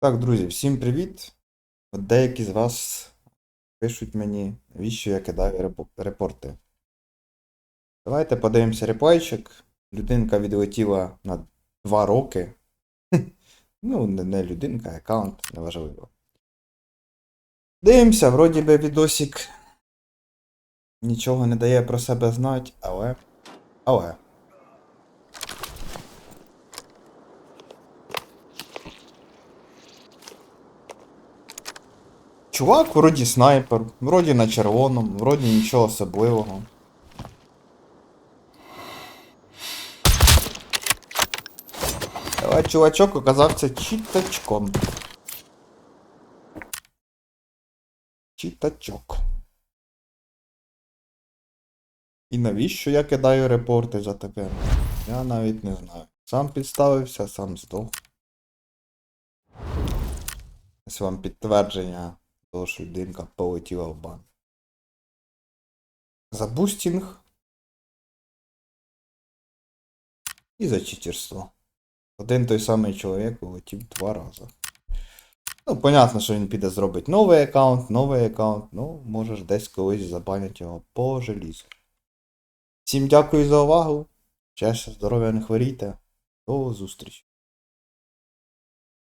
Так, друзі, всім привіт. Деякі з вас пишуть мені, навіщо я кидаю репо- репорти. Давайте подивимося реплейчик. Людинка відлетіла на 2 роки. Ну, не, людинка, аккаунт, неважливо. Дивимося, вроді би відосик нічого не дає про себе знати, але. Але. Чувак, вроді снайпер, вроді на червоному, вроді нічого особливого. Але чувачок оказався чітачком. Чітачок. І навіщо я кидаю репорти за таке? Я навіть не знаю. Сам підставився, сам здох. Ось вам підтвердження того, що людинка полетіла в бан. За бустінг. І за читерство. Один той самий чоловік улетів два рази. Ну, понятно, що він піде зробить новий аккаунт, новий аккаунт, ну, може ж десь колись забанять його по желізу. Всім дякую за увагу. Щастя, здоров'я, не хворійте. До зустрічі.